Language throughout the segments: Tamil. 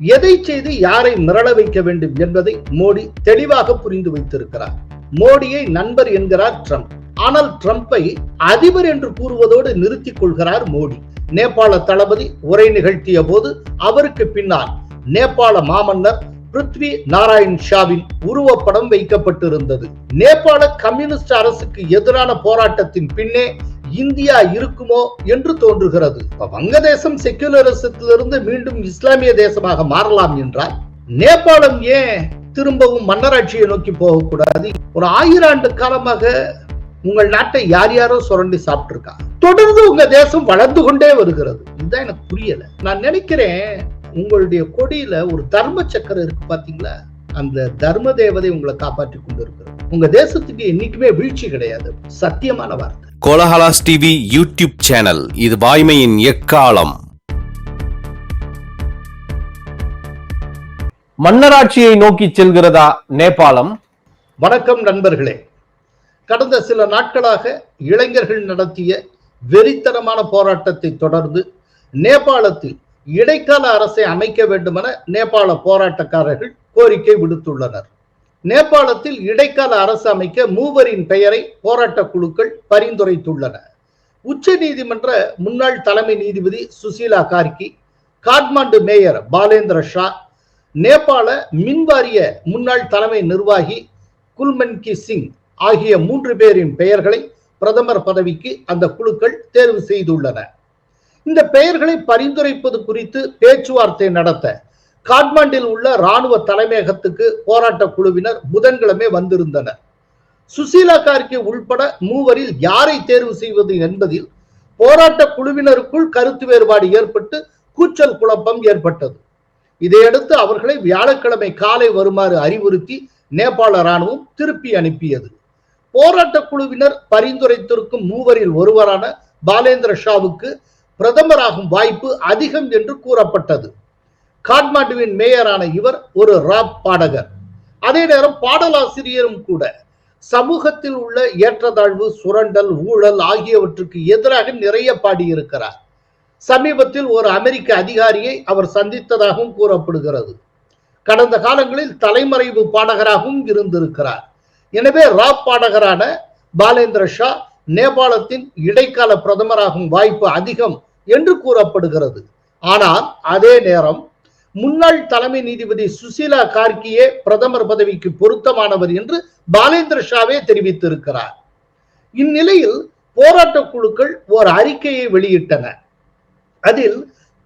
எதை செய்து யாரை மிரள வைக்க வேண்டும் என்பதை மோடி தெளிவாக புரிந்து வைத்திருக்கிறார். மோடியை நண்பர் என்கிறார் ட்ரம்ப். ஆனால் ட்ரம்ப்பை அதிபர் என்று கூறுவதோடு நிறுத்திக் கொள்கிறார் மோடி. நேபாள தளபதி உரை நிகழ்த்திய போது அவருக்கு பின்னால் நேபாள மாமன்னர் பிருத்வி நாராயண் ஷாவின் உருவப்படம் வைக்கப்பட்டிருந்தது. நேபாள கம்யூனிஸ்ட் அரசுக்கு எதிரான போராட்டத்தின் பின்னே இந்தியா இருக்குமோ என்று தோன்றுகிறது. வங்கதேசம் செக்குலரிசத்திலிருந்து மீண்டும் இஸ்லாமிய தேசமாக மாறலாம் என்றால் நேபாளம் ஏன் திரும்பவும் மன்னராட்சியை நோக்கி போகக்கூடாது? ஒரு ஆயிரம் ஆண்டு காலமாக உங்கள் நாட்டை யார் யாரோ சுரண்டி சாப்பிட்டு தொடர்ந்து உங்க தேசம் வளர்ந்து கொண்டே வருகிறது. இதுதான் எனக்கு புரியல. நான் நினைக்கிறேன் உங்களுடைய கொடியில ஒரு தர்ம சக்கரம் இருக்கு பாத்தீங்களா? அந்த தர்ம தேவதை உங்களை காப்பாற்றி கொண்டு இருக்கிறது உங்க தேசத்துக்கு என்னைக்குமே வீழ்ச்சி கிடையாது. சத்தியமான வார்த்தை. Kolahalas TV YouTube channel. இது வாய்மையின் எக்காலம். மன்னராட்சியை நோக்கி செல்கிறதா நேபாளம்? வணக்கம் நண்பர்களே. கடந்த சில நாட்களாக இளைஞர்கள் நடத்திய வெறித்தனமான போராட்டத்தை தொடர்ந்து நேபாளத்தில் இடைக்கால அரசை அமைக்க வேண்டுமென நேபாள போராட்டக்காரர்கள் கோரிக்கை விடுத்துள்ளனர். நேபாளத்தில் இடைக்கால அரசு அமைக்க மூவரின் பெயரை போராட்ட குழுக்கள் பரிந்துரைத்துள்ளன. உச்ச நீதிமன்ற முன்னாள் தலைமை நீதிபதி சுசீலா கார்கி காட்மாண்டு மேயர் பாலேந்திர ஷா நேபாள மின்வாரிய முன்னாள் தலைமை நிர்வாகி குல்மன்கி சிங் ஆகிய மூன்று பேரின் பெயர்களை பிரதமர் பதவிக்கு அந்த குழுக்கள் தேர்வு செய்துள்ளன. இந்த பெயர்களை பரிந்துரைப்பது குறித்து பேச்சுவார்த்தை நடத்த காட்மாண்டில் உள்ள ராணுவ தலைமையகத்துக்கு போராட்ட குழுவினர் புதன்கிழமை வந்திருந்தனர். சுசீலா கார்கே உள்பட மூவரில் யாரை தேர்வு செய்வது என்பதில் போராட்ட குழுவினருக்குள் கருத்து வேறுபாடு ஏற்பட்டு கூச்சல் குழப்பம் ஏற்பட்டது. இதையடுத்து அவர்களை வியாழக்கிழமை காலை வருமாறு அறிவுறுத்தி நேபாள ராணுவம் திருப்பி அனுப்பியது. போராட்ட குழுவினர் பரிந்துரைத்திருக்கும் மூவரில் ஒருவரான பாலேந்திர ஷாவுக்கு பிரதமராகும் வாய்ப்பு அதிகம் என்று கூறப்பட்டது. காட்மாண்டுவின் மேயரான இவர் ஒரு ராப் பாடகர். அதே நேரம் பாடலாசிரியரும் கூட. சமூகத்தில் உள்ள ஏற்றத்தாழ்வு சுரண்டல் ஊழல் ஆகியவற்றுக்கு எதிராக நிறைய பாடியிருக்கிறார். சமீபத்தில் ஒரு அமெரிக்க அதிகாரியை அவர் சந்தித்ததாகவும் கூறப்படுகிறது. கடந்த காலங்களில் தலைமறைவு பாடகராகவும் இருந்திருக்கிறார். எனவே ராப் பாடகரான பாலேந்திர ஷா நேபாளத்தின் இடைக்கால பிரதமராகும் வாய்ப்பு அதிகம் என்று கூறப்படுகிறது. ஆனால் அதே நேரம் முன்னாள் தலைமை நீதிபதி சுசீலா கார்கியே பிரதமர் பதவிக்கு பொருத்தமானவர் என்று பாலேந்திர ஷாவே தெரிவித்திருக்கிறார். இந்நிலையில் போராட்ட குழுக்கள் ஓர் அறிக்கையை வெளியிட்டன. அதில்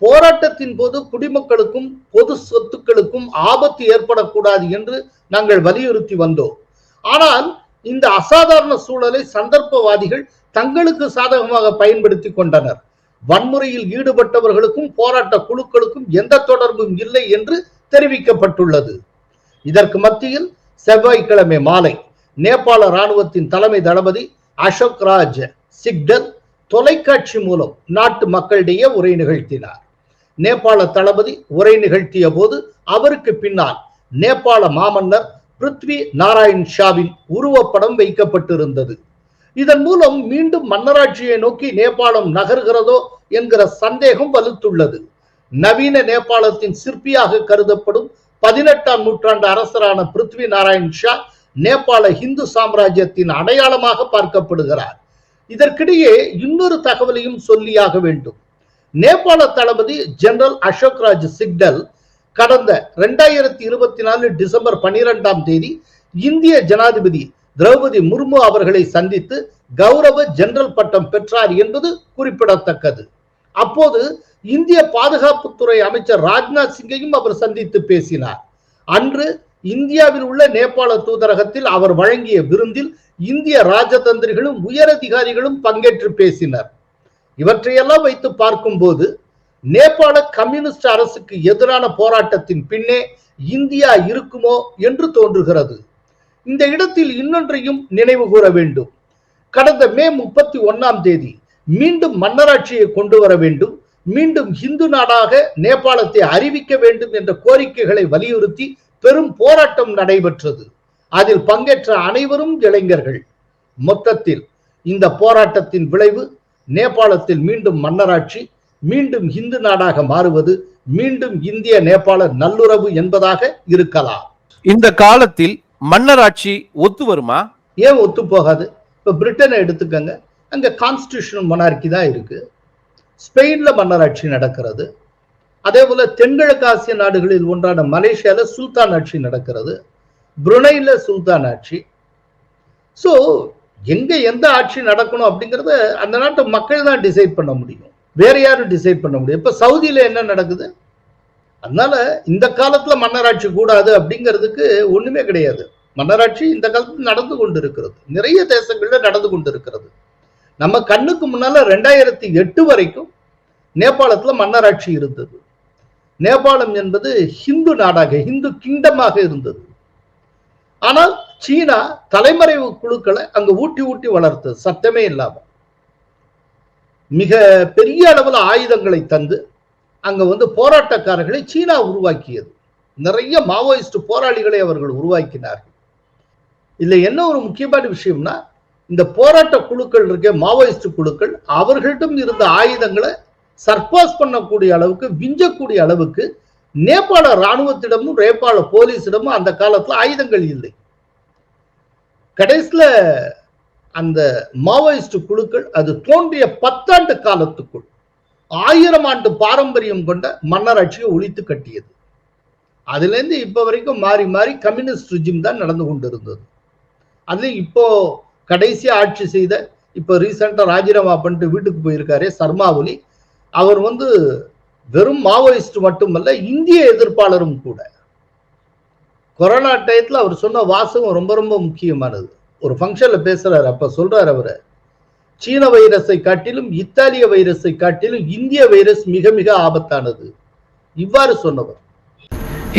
போராட்டத்தின் போது குடிமக்களுக்கும் பொது சொத்துக்களுக்கும் ஆபத்து ஏற்படக்கூடாது என்று நாங்கள் வலியுறுத்தி வந்தோம். ஆனால் இந்த அசாதாரண சூழலை சந்தர்ப்பவாதிகள் தங்களுக்கு சாதகமாக பயன்படுத்தி கொண்டனர். வன்முறையில் ஈடுபட்டவர்களுக்கும் போராட்ட குழுக்களுக்கும் எந்த தொடர்பும் இல்லை என்று தெரிவிக்கப்பட்டுள்ளது. இதற்கு மத்தியில் செவ்வாய்க்கிழமை மாலை நேபாள ராணுவத்தின் தலைமை தளபதி அசோக் ராஜ் சிக்டர் தொலைக்காட்சி மூலம் நாட்டு மக்களிடையே உரை நிகழ்த்தினார். நேபாள தளபதி உரை நிகழ்த்திய போது அவருக்கு பின்னால் நேபாள மாமன்னர் பிருத்வி நாராயண் ஷாவின் உருவப்படம் வைக்கப்பட்டிருந்தது. இதன் மூலம் மீண்டும் மன்னராட்சியை நோக்கி நேபாளம் நகர்கிறதோ என்கிற சந்தேகம் வலுத்துள்ளது. நவீன நேபாளத்தின் சிற்பியாக கருதப்படும் பதினெட்டாம் நூற்றாண்டு அரசரான பிருத்வி நாராயண் ஷா நேபாள இந்து சாம்ராஜ்யத்தின் அடையாளமாக பார்க்கப்படுகிறார். இதற்கிடையே இன்னொரு தகவலையும் சொல்லியாக வேண்டும். நேபாள தளபதி ஜெனரல் அசோக் ராஜ் சிக்டல் கடந்த இரண்டாயிரத்தி இருபத்தி நாலு டிசம்பர் பனிரெண்டாம் தேதி இந்திய ஜனாதிபதி திரௌபதி முர்மு அவர்களை சந்தித்து கௌரவ ஜெனரல் பட்டம் பெற்றார் என்பது குறிப்பிடத்தக்கது. அப்போது இந்திய பாதுகாப்புத்துறை அமைச்சர் ராஜ்நாத் சிங்கையும் அவர் சந்தித்து பேசினார். அன்று இந்தியாவில் உள்ள நேபாள தூதரகத்தில் அவர் வழங்கிய விருந்தில் இந்திய ராஜதந்திரிகளும் உயரதிகாரிகளும் பங்கேற்று பேசினர். இவற்றையெல்லாம் வைத்து பார்க்கும்போது நேபாள கம்யூனிஸ்ட் அரசுக்கு எதிரான போராட்டத்தின் பின்னே இந்தியா இருக்குமோ என்று தோன்றுகிறது. இந்த இடத்தில் இன்னொன்றையும் நினைவு கூற வேண்டும். கடந்த மே முப்பத்தி ஒன்னாம் தேதி மீண்டும் மன்னராட்சியை கொண்டு வர வேண்டும். மீண்டும் இந்து நாடாக நேபாளத்தை அறிவிக்க வேண்டும் என்ற கோரிக்கைகளை வலியுறுத்தி பெரும் போராட்டம் நடைபெற்றது. அதில் பங்கேற்ற அனைவரும் இளைஞர்கள். மொத்தத்தில் இந்த போராட்டத்தின் விளைவு நேபாளத்தில் மீண்டும் மன்னராட்சி மீண்டும் இந்து நாடாக மாறுவது மீண்டும் இந்திய நேபாள நல்லுறவு என்பதாக இருக்கலாம். இந்த காலத்தில் மன்னராட்சி ஒத்து வருமா? ஏன் ஒத்து போகாது? இப்போ பிரிட்டனை எடுத்துக்கங்க. அங்கே கான்ஸ்டியூஷனல் மொனார்கி தான் இருக்கு. ஸ்பெயின்ல மன்னராட்சி நடக்கிறது. அதே போல தென்கிழக்கு ஆசிய நாடுகளில் ஒன்றான மலேசியால சுல்தான் ஆட்சி நடக்கிறது. புருனைல சுல்தான் ஆட்சி. ஸோ எங்க எந்த ஆட்சி நடக்கணும் அப்படிங்கிறத அந்த நாட்டு மக்கள் தான் டிசைட் பண்ண முடியும். வேற யாரும் டிசைட் பண்ண முடியும் இப்ப சவுதியில என்ன நடக்குது? அதனால இந்த காலத்துல மன்னராட்சி கூடாது அப்படிங்கிறதுக்கு ஒண்ணுமே கிடையாது. மன்னராட்சி இந்த காலத்துல நடந்து கொண்டிருக்கிறது. நிறைய தேசங்கள்ல நடந்து கொண்டிருக்கிறது. நம்ம கண்ணுக்கு முன்னால ரெண்டாயிரத்தி எட்டு வரைக்கும் நேபாளத்துல மன்னராட்சி இருந்தது. நேபாளம் என்பது ஹிந்து நாடாக ஹிந்து கிங்டமாக இருந்தது. ஆனால் சீனா தலைமறைவு குழுக்களை அங்க ஊட்டி ஊட்டி வளர்த்தது சத்தமே இல்லாம மிக பெரிய அளவில் ஆயுதங்களை தந்து அங்க வந்து போராட்டக்காரர்களை சீனா உருவாக்கியது. நிறைய மாவோயிஸ்ட் போராளிகளை அவர்கள் உருவாக்கினார்கள். இதுல என்ன ஒரு முக்கியமான விஷயம்னா இந்த போராட்ட குழுக்கள் இருக்க மாவோயிஸ்ட் குழுக்கள் அவர்களிடம் இருந்த ஆயுதங்களை சர்பாஸ் பண்ணக்கூடிய அளவுக்கு விஞ்சக்கூடிய அளவுக்கு நேபாள ராணுவத்திடமும் நேபாள போலீஸிடமும் அந்த காலத்துல ஆயுதங்கள் இல்லை. கடைசியில அந்த மாவோயிஸ்ட் குழுக்கள் அது தோன்றிய பத்தாண்டு காலத்துக்குள் ஆயிரம் ஆண்டு பாரம்பரியம் கொண்ட மன்னராட்சியை ஒழித்து கட்டியது. அதுல இருந்து வரைக்கும் மாறி மாறி கம்யூனிஸ்ட் ரிஜிம் தான் நடந்து கொண்டிருந்தது. அது இப்போ கடைசி ஆட்சி செய்த இப்போ ரீசெண்டாக ராஜினாமா பண்ணிட்டு வீட்டுக்கு போயிருக்காரு சர்மா ஒலி அவர் வந்து வெறும் மாவோயிஸ்ட் மட்டுமல்ல இந்திய எதிர்ப்பாளரும் கூட. கொரோனா டயத்துல அவர் சொன்ன வாசகம் ரொம்ப ரொம்ப முக்கியமானது. ஒரு ஃபங்க்ஷனில் பேசுறாரு அப்ப சொல்றாரு அவர். சீன வைரஸை காட்டிலும் இத்தாலிய வைரஸை காட்டிலும் இந்திய வைரஸ் மிக மிக ஆபத்தானது இவ்வாறு சொன்னவர்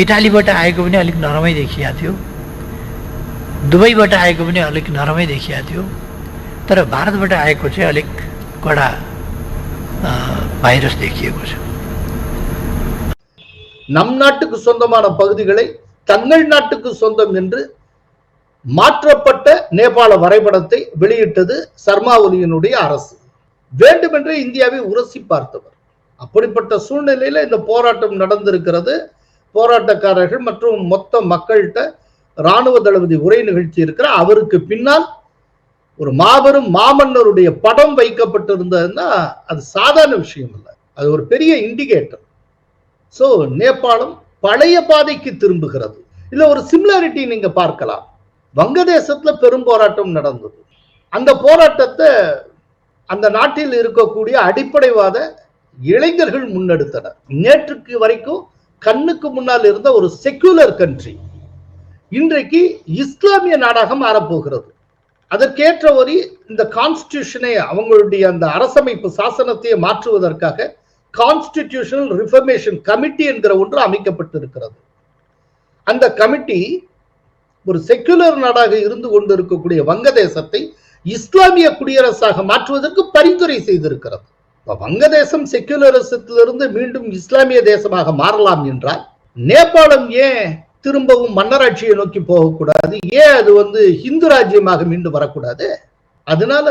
इटालीबाट आएको पनि अलिक नरमै देखिया थियो दुबईबाट आएको पनि अलिक नरमै देखिया थियो तर भारतबाट आएको चाहिँ अलिक कडा अ, भाइरस देखिएको छ நம் நாட்டுக்கு சொந்தமான பகுதிகளை தங்கள் நாட்டுக்கு சொந்தம் என்று மாற்றப்பட்ட நேபாள வரைபடத்தை வெளியிட்டது சர்மா ஒலியினுடைய அரசு. வேண்டுமென்றே இந்தியாவை உரசி பார்த்தவர். அப்படிப்பட்ட சூழ்நிலையில இந்த போராட்டம் நடந்திருக்கிறது. போராட்டக்காரர்கள் மற்றும் மொத்த மக்கள்கிட்ட ராணுவ தளபதி உரை நிகழ்ச்சி இருக்கிற அவருக்கு பின்னால் ஒரு மாபெரும் மாமன்னருடைய படம் வைக்கப்பட்டிருந்ததுன்னா அது சாதாரண விஷயம் இல்லை. அது ஒரு பெரிய இண்டிகேட்டர் ஸோ நேபாளம் பழைய பாதைக்கு திரும்புகிறது. இல்லை ஒரு சிமிலாரிட்டி நீங்க பார்க்கலாம். வங்கதேசத்துல பெரும் போராட்டம் நடந்தது. அந்த போராட்டத்தை அந்த நாட்டில் இருக்கக்கூடிய அடிப்படைவாத இளைஞர்கள் முன்னெடுத்தனர். நேற்றுக்கு வரைக்கும் கண்ணுக்கு முன்னால் இருந்த ஒரு செக்குலர் கண்ட்ரி இன்றைக்கு இஸ்லாமிய நாடாக மாறப்போகிறது. அதற்கேற்ற ஒரு இந்த கான்ஸ்டியூஷனை அவங்களுடைய அந்த அரசமைப்பு சாசனத்தையே மாற்றுவதற்காக கான்ஸ்டிடியூஷனல் ரிஃபர்மேஷன் கமிட்டி என்கிற ஒன்று அமைக்கப்பட்டிருக்கிறது. அந்த கமிட்டி ஒரு செக்குலர் நாடாக இருந்து கொண்டிருக்கக்கூடிய வங்கதேசத்தை இஸ்லாமிய குடியரசாக மாற்றுவதற்கு பரிந்துரை செய்திருக்கிறது. வங்கதேசம் செக்குலரிசத்திலிருந்து மீண்டும் இஸ்லாமிய தேசமாக மாறலாம் என்றால் நேபாளம் ஏன் திரும்பவும் மன்னராட்சியை நோக்கி போகக்கூடாது? ஏன் அது வந்து ஹிந்து ராஜ்யமாக மீண்டும் வரக்கூடாது? அதனால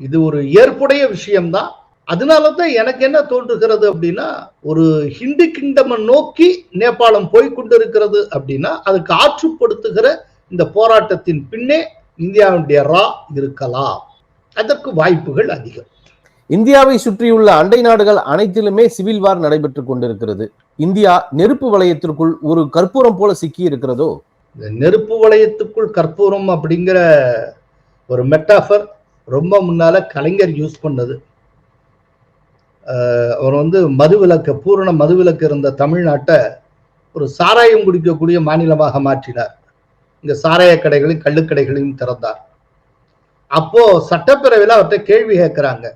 இது ஒரு ஏற்புடைய விஷயம்தான். அதனால தான் எனக்கு என்ன தோன்றுகிறது அப்படின்னா ஒரு ஹிந்து கிங்டமை நோக்கி நேபாளம் போய் கொண்டிருக்கிறது அப்படின்னா அதுக்கு ஆற்றுப்படுத்துகிற இந்த போராட்டத்தின் பின்னே இந்தியாவுடைய ரா இருக்கலாம். அதற்கு வாய்ப்புகள் அதிகம். இந்தியாவை சுற்றியுள்ள அண்டை நாடுகள் அனைத்திலுமே சிவில் வார் நடைபெற்றுக் கொண்டிருக்கிறது. இந்தியா நெருப்பு வளையத்திற்குள் ஒரு கற்பூரம் போல சிக்கி இருக்கிறதோ? இந்த நெருப்பு வளையத்துக்குள் கற்பூரம் அப்படிங்கிற ஒரு மெட்டாஃபர் ரொம்ப முன்னால கலைஞர் யூஸ் பண்ணது. அவர் வந்து மதுவிலக்கு பூரண மதுவிலக்கு இருந்த தமிழ்நாட்டை ஒரு சாராயம் குடிக்கக்கூடிய மாநிலமாக மாற்றினார். இங்க சாராய கடைகளையும் கள்ளுக்கடைகளையும் திறந்தார். அப்போ சட்டப்பேரவையில் அவர்கிட்ட கேள்வி கேட்கிறாங்க.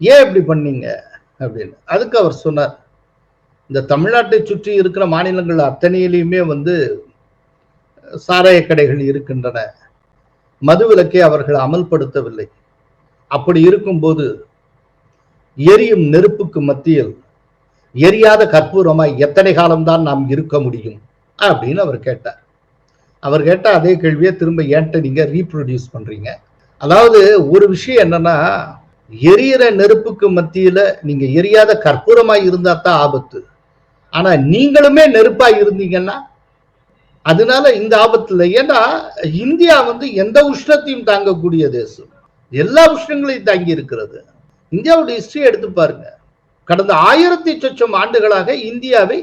ஏன் இப்படி பண்ணீங்க? அப்படின்னு. அதுக்கு அவர் சொன்னார் இந்த தமிழ்நாட்டை சுற்றி இருக்கிற மாநிலங்கள் அத்தனையிலையுமே வந்து சாராய கடைகள் இருக்கின்றன. மதுவிலக்கை அவர்கள் அமல்படுத்தவில்லை. அப்படி இருக்கும்போது எரியும் நெருப்புக்கு மத்தியில் எரியாத கற்பூரமாய் எத்தனை காலம்தான் நாம் இருக்க முடியும்? அப்படின்னு அவர் கேட்டார். அவர் கேட்ட அதே கேள்வியை திரும்ப ஏன்ட்ட நீங்க ரீப்ரொடியூஸ் பண்றீங்க? அதாவது ஒரு விஷயம் என்னன்னா எரியிற நெருப்புக்கு மத்தியில நீங்க எரியாத கற்பூரமாய் இருந்தா தான் ஆபத்து. ஆனா நீங்களுமே நெருப்பா இருந்தீங்கன்னா அதனால இந்த ஆபத்துல ஏன்னா இந்தியா வந்து எந்த உஷ்ணத்தையும் தாங்கக்கூடிய தேசம். எல்லா உஷ்ணங்களையும் தாங்கி இருக்கிறது. இந்தியாவுடைய ஹிஸ்டரி எடுத்து பாருங்க. கடந்த ஆயிரத்தி சொச்சம் ஆண்டுகளாக இந்தியாவை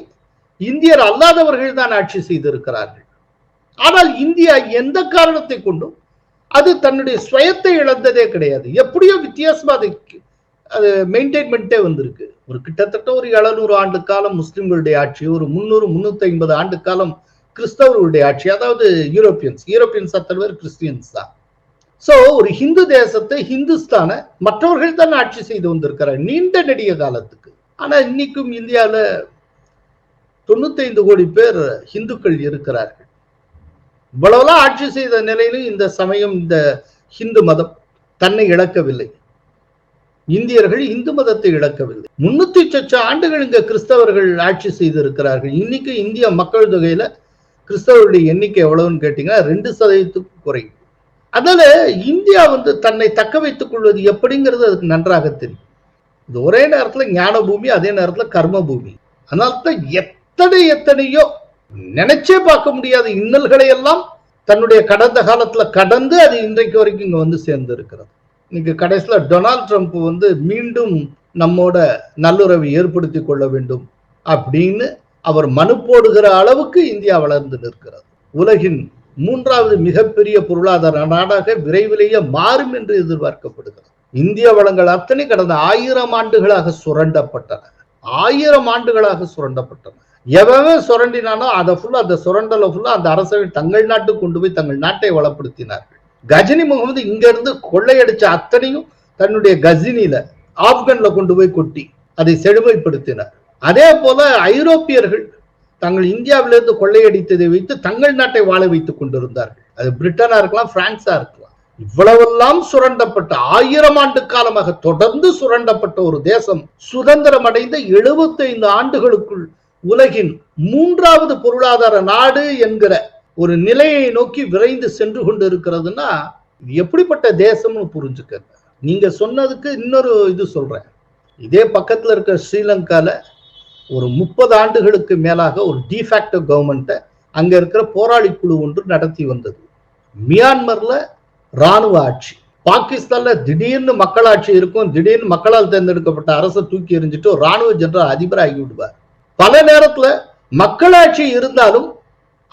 இந்தியர் அல்லாதவர்கள் தான் ஆட்சி செய்திருக்கிறார்கள். ஆனால் இந்தியா எந்த காரணத்தை கொண்டும் அது தன்னுடைய சுயத்தை இழந்ததே கிடையாது. எப்படியோ வித்தியாசமா அதை அது மெயின்டைன் பண்ணிட்டே வந்திருக்கு. ஒரு கிட்டத்தட்ட ஒரு எழுநூறு ஆண்டு காலம் முஸ்லிம்களுடைய ஆட்சி ஒரு முந்நூறு முன்னூத்தி ஐம்பது ஆண்டு காலம் கிறிஸ்தவர்களுடைய ஆட்சி அதாவது யூரோப்பியன்ஸ். யூரோப்பியன்ஸ் அத்தனை பேர் கிறிஸ்டியன்ஸ் தான். சோ ஒரு ஹிந்து தேசத்தை ஹிந்துஸ்தானை மற்றவர்கள் தான் ஆட்சி செய்து வந்திருக்கிறார். நீண்ட நெடிய காலத்துக்கு. ஆனா இன்னைக்கும் இந்தியால தொண்ணூத்தைந்து கோடி பேர் ஹிந்துக்கள் இருக்கிறார்கள். இவ்வளவுலாம் ஆட்சி செய்த நிலையிலும் இந்த சமயம் இந்த ஹிந்து மதம் தன்னை இழக்கவில்லை. இந்தியர்கள் இந்து மதத்தை இழக்கவில்லை. முன்னூத்தி சொச்ச ஆண்டுகள் இங்க கிறிஸ்தவர்கள் ஆட்சி செய்திருக்கிறார்கள். இன்னைக்கு இந்திய மக்கள் தொகையில கிறிஸ்தவர்களுடைய எண்ணிக்கை எவ்வளவுன்னு கேட்டீங்கன்னா ரெண்டு சதவீதத்துக்கு குறையும் அதனால இந்தியா வந்து தன்னை தக்க வைத்துக் கொள்வது எப்படிங்கிறது அதுக்கு நன்றாக தெரியும். இது ஒரே நேரத்துல ஞான பூமி அதே நேரத்துல கர்ம பூமி அதனால தான் எத்தனை எத்தனையோ நினைச்சே பார்க்க முடியாத இன்னல்களை எல்லாம் தன்னுடைய கடந்த காலத்துல கடந்து அது இன்றைக்கு வரைக்கும் இங்க வந்து சேர்ந்து இருக்கிறது இன்னைக்கு கடைசியில டொனால்ட் ட்ரம்ப் வந்து மீண்டும் நம்மோட நல்லுறவை ஏற்படுத்தி கொள்ள வேண்டும் அப்படின்னு அவர் மனு போடுகிற அளவுக்கு இந்தியா வளர்ந்து நிற்கிறது. உலகின் மூன்றாவது மிகப்பெரிய பொருளாதார நாடாக விரைவிலேயே மாறும் என்று எதிர்பார்க்கப்படுகிறது. இந்திய வளங்கள் அத்தனை கடந்த ஆயிரம் ஆண்டுகளாக சுரண்டப்பட்டன. ஆயிரம் ஆண்டுகளாக சுரண்டப்பட்டன. எவன் சுரண்டினானோ அதை ஃபுல்லா அந்த சுரண்டலை ஃபுல்லா அந்த அரசர்கள் தங்கள் நாட்டுக்கு கொண்டு போய் தங்கள் நாட்டை வளப்படுத்தினார்கள். கஜினி முகமது இங்க இருந்து கொள்ளையடிச்ச அத்தனையும் தன்னுடைய கஜினில ஆப்கன்ல கொண்டு போய் கொட்டி அதை செழுமைப்படுத்தினார். அதே போல ஐரோப்பியர்கள் தங்கள் இந்தியாவிலிருந்து கொள்ளையடித்ததை வைத்து தங்கள் நாட்டை வாழ வைத்துக் கொண்டிருந்தார்கள். அது பிரிட்டனா இருக்கலாம் பிரான்ஸா இருக்கலாம். இவ்வளவெல்லாம் சுரண்டப்பட்ட ஆயிரம் ஆண்டு காலமாக தொடர்ந்து சுரண்டப்பட்ட ஒரு தேசம் சுதந்திரம் அடைந்த எழுபத்தைந்து ஆண்டுகளுக்குள் உலகின் மூன்றாவது பொருளாதார நாடு என்கிற ஒரு நிலையை நோக்கி விரைந்து சென்று கொண்டு இருக்கிறதுன்னா எப்படிப்பட்ட தேசம்னு புரிஞ்சுக்க நீங்க சொன்னதுக்கு இன்னொரு இது சொல்றேன். இதே பக்கத்துல இருக்க ஸ்ரீலங்கால ஒரு முப்பது ஆண்டுகளுக்கு மேலாக ஒரு டிஃபேக்டோ கவர்மெண்ட்டை அங்க இருக்கிற போராளி குழு ஒன்று நடத்தி வந்தது. மியான்மர்ல ராணுவ ஆட்சி. பாகிஸ்தான்ல திடீர்னு மக்களாட்சி இருக்கும் திடீர்னு மக்களால் தேர்ந்தெடுக்கப்பட்ட அரசை தூக்கி எறிஞ்சிட்டு ஒரு ராணுவ ஜெனரல் அதிபர் ஆகி விடுவார். பல நேரத்துல மக்களாட்சி இருந்தாலும்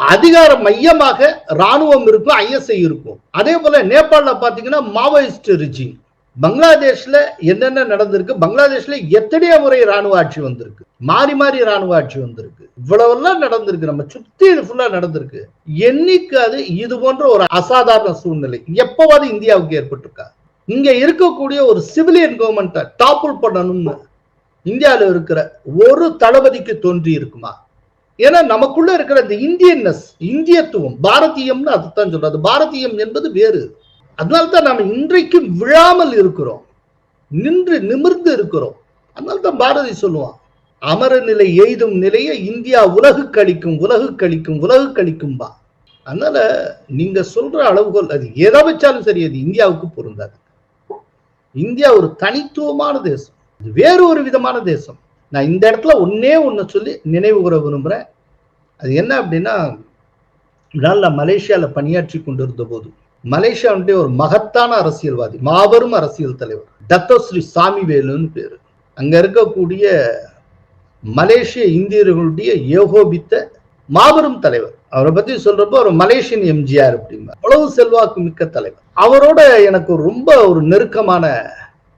அதிகார மையமாக ராணுவம் இருக்கும் ஐஎஸ்ஐ இருக்கும். அதே போல நேபாளில் பாத்தீங்கன்னா மாவோயிஸ்ட் ரிஜிம் பங்களாதேஷ்ல என்னென்ன நடந்திருக்கு? பங்களாதேஷ்ல எத்தனைய முறை ராணுவ ஆட்சி வந்திருக்கு. மாறி மாறி ராணுவ ஆட்சி வந்திருக்கு. இவ்வளவெல்லாம் நடந்திருக்கு. நம்ம சுத்தி இது ஃபுல்லா நடந்திருக்கு. என்னைக்காது இது போன்ற ஒரு அசாதாரண சூழ்நிலை. எப்பவாவது இந்தியாவுக்கு ஏற்பட்டிருக்கா? இங்க இருக்கக்கூடிய ஒரு சிவிலியன் கவர்மெண்ட்டை டாப்புல் பண்ணணும்னு இந்தியாவில் இருக்கிற ஒரு தளபதிக்கு தோன்றி இருக்குமா? ஏன்னா நமக்குள்ள இருக்கிற இந்த இந்தியன்னஸ் இந்தியத்துவம் பாரதியம்னு அதுதான் சொல்றது பாரதியம் என்பது வேறு. அதனால்தான் நாம் இன்றைக்கும் விழாமல் இருக்கிறோம். நின்று நிமிர்ந்து இருக்கிறோம். அதனால்தான் பாரதி சொல்லுவான் அமர நிலை எய்தும் நிலையை இந்தியா உலகு கழிக்கும் உலகு கழிக்கும் உலகு கழிக்கும்பா அதனால நீங்க சொல்ற அளவுகோல் அது எதை வச்சாலும் சரி அது இந்தியாவுக்கு பொருந்தாது. இந்தியா ஒரு தனித்துவமான தேசம். இது வேறு ஒரு விதமான தேசம். நான் இந்த இடத்துல ஒன்னே ஒன்று சொல்லி நினைவு கூற விரும்புகிறேன் அது என்ன அப்படின்னா நான் மலேசியாவில் பணியாற்றி கொண்டிருந்த போது மலேசியாவுடைய ஒரு மகத்தான அரசியல்வாதி மாபெரும் அரசியல் தலைவர் தத்தஸ்ரீ சாமி வேலுன்னு பேரு. அங்க இருக்கக்கூடிய மலேசிய இந்தியர்களுடைய ஏகோபித்த மாபெரும் தலைவர். அவரை பத்தி சொல்றப்போ ஒரு மலேசியன் எம்ஜிஆர் அப்படிங்க அவ்வளவு செல்வாக்கு மிக்க தலைவர். அவரோட எனக்கு ரொம்ப ஒரு நெருக்கமான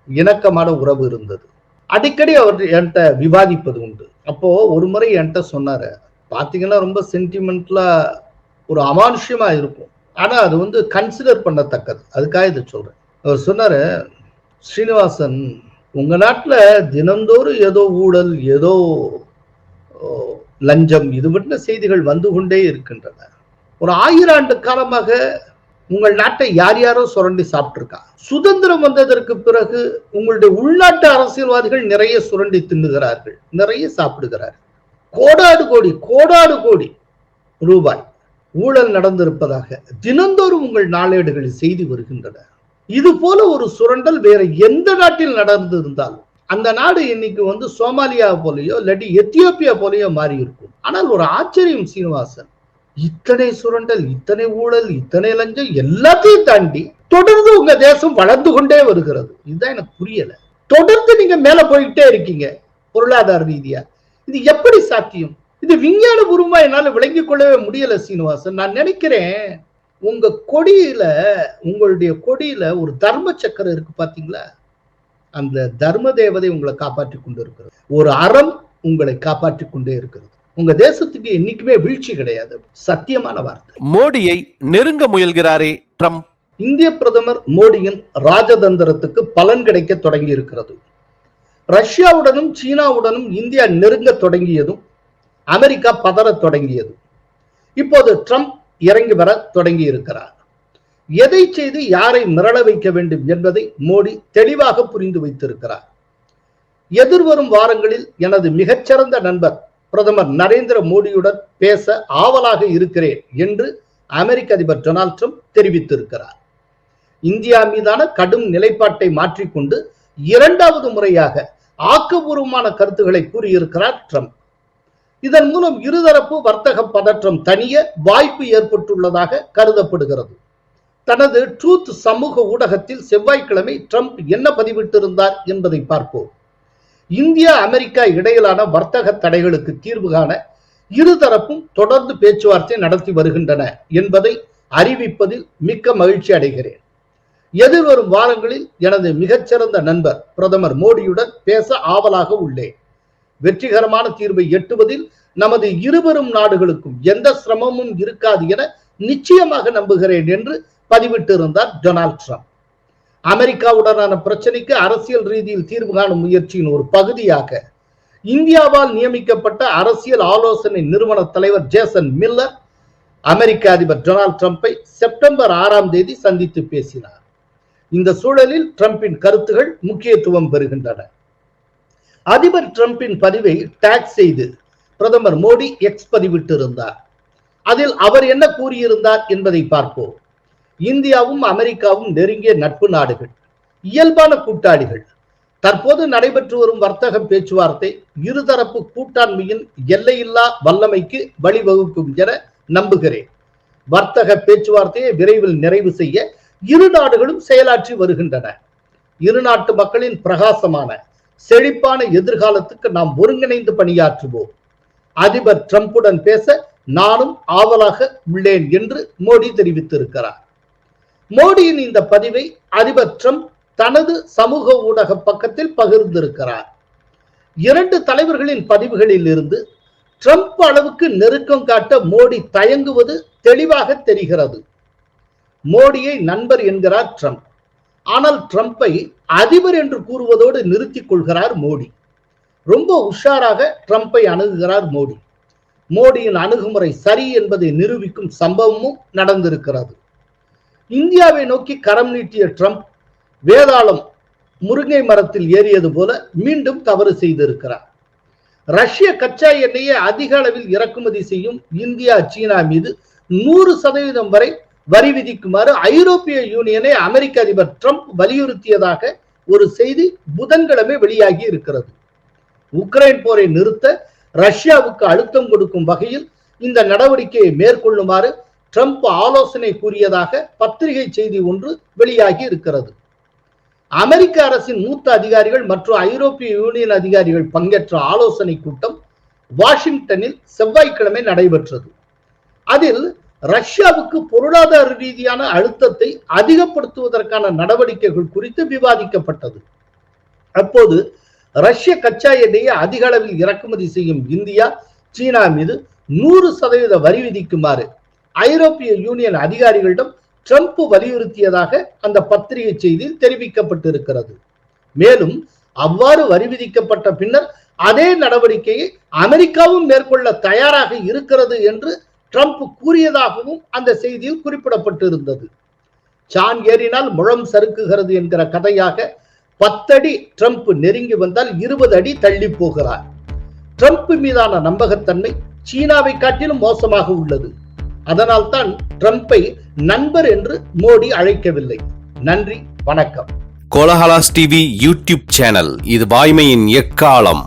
இணக்கமான உறவு இருந்தது. அடிக்கடி அவர் என்கிட்ட விவாதிப்பது உண்டு. அப்போ ஒரு முறை என்கிட்ட சொன்னாரு பாத்தீங்கன்னா ரொம்ப சென்டிமெண்ட்லா ஒரு அமானுஷ்யமா இருக்கும். ஆனா அது வந்து கன்சிடர் பண்ணத்தக்கது. அதுக்காக இதை சொல்றேன். அவர் சொன்னாரு ஸ்ரீனிவாசன் உங்க நாட்டில் தினந்தோறும் ஏதோ ஊழல் ஏதோ லஞ்சம் இது மட்டும் செய்திகள் வந்து கொண்டே இருக்கின்றன. ஒரு ஆயிரம் ஆண்டு காலமாக உங்கள் நாட்டை யார் யாரோ சுரண்டி சாப்பிட்டிருக்கா? சுதந்திரம் வந்ததற்கு பிறகு உங்களுடைய உள்நாட்டு அரசியல்வாதிகள் நிறைய சுரண்டி தின்னுகிறார்கள் நிறைய சாப்பிடுகிறார்கள். கோடாடு கோடி கோடாடு கோடி ரூபாய். ஊழல் நடந்திருப்பதாக தினந்தோறும் உங்கள் நாளேடுகளில் செய்தி வருகின்றன. இது போல ஒரு சுரண்டல் வேற எந்த நாட்டில் நடந்திருந்தாலும் அந்த நாடு இன்னைக்கு வந்து சோமாலியா போலயோ இல்லாட்டி எத்தியோப்பியா போலயோ மாறி இருக்கும் ஆனால் ஒரு ஆச்சரியம் சீனிவாசன் இத்தனை சுரண்டல் இத்தனை ஊழல் இத்தனை லஞ்சம் எல்லாத்தையும் தாண்டி தொடர்ந்து உங்க தேசம் வளர்ந்து கொண்டே வருகிறது. இதுதான் எனக்கு புரியல. தொடர்ந்து நீங்க மேல போயிட்டே இருக்கீங்க பொருளாதார ரீதியா. இது எப்படி சாத்தியம்? இது விஞ்ஞான பூர்வமா என்னால விளங்கிக் கொள்ளவே முடியல சீனிவாசன். நான் நினைக்கிறேன் உங்க கொடியில உங்களுடைய கொடியில ஒரு தர்ம சக்கரம் இருக்கு பாத்தீங்களா? அந்த தர்ம தேவதை உங்களை காப்பாற்றி கொண்டு இருக்கிறது. ஒரு அறம் உங்களை காப்பாற்றி கொண்டே இருக்கிறது. உங்க தேசத்துக்கு என்னைக்குமே வீழ்ச்சி கிடையாது. சத்தியமான வார்த்தை. மோடியை நெருங்க முயல்கிறாரே ட்ரம்ப். இந்திய பிரதமர் மோடியின் ராஜதந்திரத்துக்கு பலன் கிடைக்க தொடங்கி இருக்கிறது ரஷ்யாவுடனும் சீனாவுடனும் இந்தியா நெருங்க தொடங்கியதும் அமெரிக்கா பதறத் தொடங்கியது. இப்போது ட்ரம்ப் இறங்கி வர தொடங்கி இருக்கிறார். எதை செய்து யாரை மிரள வைக்க வேண்டும் என்பதை மோடி தெளிவாக புரிந்து வைத்திருக்கிறார். எதிர்வரும் வாரங்களில் எனது மிகச்சிறந்த நண்பர் பிரதமர் நரேந்திர மோடியுடன் பேச ஆவலாக இருக்கிறேன் என்று அமெரிக்க அதிபர் டொனால்ட் ட்ரம்ப் தெரிவித்திருக்கிறார். இந்தியா மீதான கடும் நிலைப்பாட்டை மாற்றிக்கொண்டு இரண்டாவது முறையாக ஆக்கபூர்வமான கருத்துக்களை கூறியிருக்கிறார் ட்ரம்ப். இதன் மூலம் இருதரப்பு வர்த்தக பதற்றம் தனிய வாய்ப்பு ஏற்பட்டுள்ளதாக கருதப்படுகிறது. தனது ட்ரூத் சமூக ஊடகத்தில் செவ்வாய்க்கிழமை ட்ரம்ப் என்ன பதிவிட்டிருந்தார் என்பதை பார்ப்போம். இந்தியா அமெரிக்கா இடையிலான வர்த்தக தடைகளுக்கு தீர்வு காண இருதரப்பும் தொடர்ந்து பேச்சுவார்த்தை நடத்தி வருகின்றன என்பதை அறிவிப்பதில் மிக்க மகிழ்ச்சி அடைகிறேன். எதிர்வரும் வாரங்களில் எனது மிகச்சிறந்த நண்பர் பிரதமர் மோடியுடன் பேச ஆவலாக உள்ளேன். வெற்றிகரமான தீர்வை எட்டுவதில் நமது இருவரும் நாடுகளுக்கும் எந்த சிரமமும் இருக்காது என நிச்சயமாக நம்புகிறேன் என்று பதிவிட்டிருந்தார் டொனால்ட் ட்ரம்ப். அமெரிக்காவுடனான பிரச்சனைக்கு அரசியல் ரீதியில் தீர்வு காணும் முயற்சியின் ஒரு பகுதியாக இந்தியாவால் நியமிக்கப்பட்ட அரசியல் ஆலோசனை நிறுவன தலைவர் ஜேசன் மில்லர் அமெரிக்க அதிபர் டொனால்ட் ட்ரம்ப்பை செப்டம்பர் ஆறாம் தேதி சந்தித்து பேசினார். இந்த சூழலில் ட்ரம்பின் கருத்துகள் முக்கியத்துவம் பெறுகின்றன. அதிபர் டிரம்பின் பதிவை டேக் செய்து பிரதமர் மோடி எக்ஸ் பதிவிட்டிருந்தார். அதில் அவர் என்ன கூறியிருந்தார் என்பதை பார்ப்போம். இந்தியாவும் அமெரிக்காவும் நெருங்கிய நட்பு நாடுகள் இயல்பான கூட்டாளிகள். தற்போது நடைபெற்று வரும் வர்த்தக பேச்சுவார்த்தை இருதரப்பு கூட்டாண்மையின் எல்லையில்லா வல்லமைக்கு வழிவகுக்கும் என நம்புகிறேன். வர்த்தக பேச்சுவார்த்தையை விரைவில் நிறைவு செய்ய இரு நாடுகளும் செயலாற்றி வருகின்றன. இரு நாட்டு மக்களின் பிரகாசமான செழிப்பான எதிர்காலத்துக்கு நாம் ஒருங்கிணைந்து பணியாற்றுவோம். அதிபர் டிரம்புடன் பேச நானும் ஆவலாக உள்ளேன் என்று மோடி தெரிவித்திருக்கிறார். மோடியின் இந்த பதிவை அதிபர் ட்ரம்ப் தனது சமூக ஊடக பக்கத்தில் பகிர்ந்திருக்கிறார். இரண்டு தலைவர்களின் பதிவுகளில் இருந்து ட்ரம்ப் அளவுக்கு நெருக்கம் காட்ட மோடி தயங்குவது தெளிவாக தெரிகிறது. மோடியை நண்பர் என்கிறார் ட்ரம்ப். ஆனால் ட்ரம்ப்பை அதிபர் என்று கூறுவதோடு நிறுத்திக் கொள்கிறார் மோடி. ரொம்ப உஷாராக ட்ரம்ப்பை அணுகுகிறார் மோடி. மோடியின் அணுகுமுறை சரி என்பதை நிரூபிக்கும் சம்பவமும் நடந்திருக்கிறது. இந்தியாவை நோக்கி கரம் நீட்டிய ட்ரம்ப் வேதாளம் முருங்கை மரத்தில் ஏறியது போல மீண்டும் தவறு செய்திருக்கிறார். ரஷ்ய கச்சா எண்ணெயை அதிக அளவில் இறக்குமதி செய்யும் இந்தியா சீனா மீது நூறு சதவீதம் வரை வரி விதிக்குமாறு ஐரோப்பிய யூனியனை அமெரிக்க அதிபர் ட்ரம்ப் வலியுறுத்தியதாக ஒரு செய்தி புதன்கிழமை வெளியாகி இருக்கிறது. உக்ரைன் போரை நிறுத்த ரஷ்யாவுக்கு அழுத்தம் கொடுக்கும் வகையில் இந்த நடவடிக்கையை மேற்கொள்ளுமாறு ட்ரம்ப் ஆலோசனை கூறியதாக பத்திரிகை செய்தி ஒன்று வெளியாகி இருக்கிறது. அமெரிக்க அரசின் மூத்த அதிகாரிகள் மற்றும் ஐரோப்பிய யூனியன் அதிகாரிகள் பங்கேற்ற ஆலோசனை கூட்டம் வாஷிங்டனில் செவ்வாய்க்கிழமை நடைபெற்றது. அதில் ரஷ்யாவுக்கு பொருளாதார ரீதியான அழுத்தத்தை அதிகப்படுத்துவதற்கான நடவடிக்கைகள் குறித்து விவாதிக்கப்பட்டது. அப்போது ரஷ்ய கச்சா எண்ணெயை அதிக அளவில் இறக்குமதி செய்யும் இந்தியா சீனா மீது நூறு சதவீத வரி விதிக்குமாறு ஐரோப்பிய யூனியன் அதிகாரிகளிடம் ட்ரம்ப் வலியுறுத்தியதாக அந்த பத்திரிகை செய்தியில் தெரிவிக்கப்பட்டிருக்கிறது. மேலும் அவ்வாறு வரி விதிக்கப்பட்ட பின்னர் அதே நடவடிக்கையை அமெரிக்காவும் மேற்கொள்ள தயாராக இருக்கிறது என்று ட்ரம்ப் கூறியதாகவும் அந்த செய்தியில் குறிப்பிடப்பட்டிருந்தது. சான் ஏறினால் முழம் சறுக்குகிறது என்கிற கதையாக பத்தடி ட்ரம்ப் நெருங்கி வந்தால் இருபது அடி தள்ளி போகிறார். ட்ரம்ப் மீதான நம்பகத்தன்மை சீனாவை காட்டிலும் மோசமாக உள்ளது. அதனால்தான் ட்ரம்ப்பை நண்பர் என்று மோடி அழைக்கவில்லை. நன்றி வணக்கம். கோலஹலாஸ் டிவி யூடியூப் சேனல் இது வாய்மையின் எக்காலம்.